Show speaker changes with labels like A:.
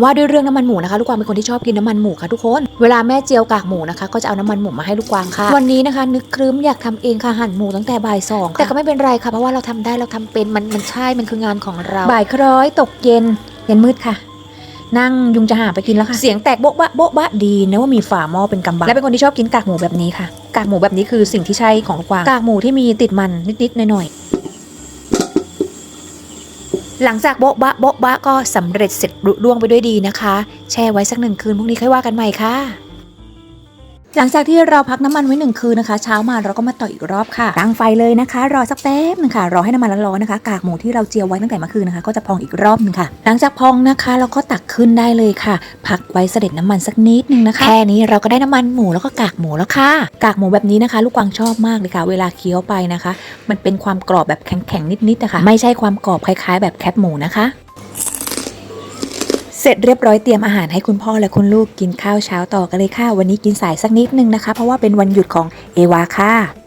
A: ว่าด้วยเรื่องน้ำมันหมูนะคะ ลูกกวางเป็นคนที่ชอบกินน้ำมันหมูค่ะทุกคน เวลาแม่เจียวกากหมูนะคะ ก็จะเอาน้ำมันหมูมาให้ลูกกวางค่ะ วันนี้นะคะ นึกครึ้มอยากทำเองค่ะหั่นหมูตั้งแต่บ่ายสองค่ะแต่ก็ไม่เป็นไรค่ะเพราะว่าเราทำได้เราทำเป็นมันมันใช่มันคืองานของเราบ่ายคล้อยตกเย็นเย็นมืดค่ะนั่งยุงจะหาไปกินแล้วค่ะ เสียงแตกโบ๊ะบะโบ๊ะบะดีนะว่ามีฝาหม้อเป็นกำบังและเป็นคนที่ชอบกินกากหมูแบบนี้ค่ะ กากหมูแบบนี้คือสิ่งที่ใช่ของลูกกวางกากหมูที่มีติดมันนิดๆหน่อยๆ หลังจากโบ๊ะบะโบ๊ะบะก็สำเร็จเสร็จรุล่วงไปด้วยดีนะคะ แช่ไว้สักหนึ่งคืนพรุ่งนี้ค่อยว่ากันใหม่ค่ะ หลังจากที่เราพักน้ำมันไว้หนึ่งคืนนะคะ เช้ามาเราก็มาต่ออีกรอบค่ะตั้งไฟเลยนะคะ รอสักแป๊บนึงค่ะ รอให้น้ำมันร้อนๆนะคะ กากหมูที่เราเจียวไว้ตั้งแต่เมื่อคืนนะคะ ก็จะพองอีกรอบนึงค่ะ หลังจากพองนะคะเราก็ตักขึ้นได้เลยค่ะ พักไว้เสด็จน้ำมันสักนิดนึงนะคะแค่นี้เราก็ได้น้ำมันหมูแล้วก็กากหมูแล้วค่ะ กากหมูแบบนี้นะคะ ลูกกวางชอบมากเลยค่ะ เวลาเคี้ยวไปนะคะ มันเป็นความกรอบแบบแข็งๆนิดๆนะคะ ไม่ใช่ความกรอบคล้าย ๆ แบบแคบหมูนะคะ เสร็จเรียบร้อยเตรียมอาหารให้คุณพ่อและคุณลูกกินข้าวเช้าต่อกันเลยค่ะ วันนี้กินสายสักนิดนึงนะคะ เพราะว่าเป็นวันหยุดของเอวาค่ะ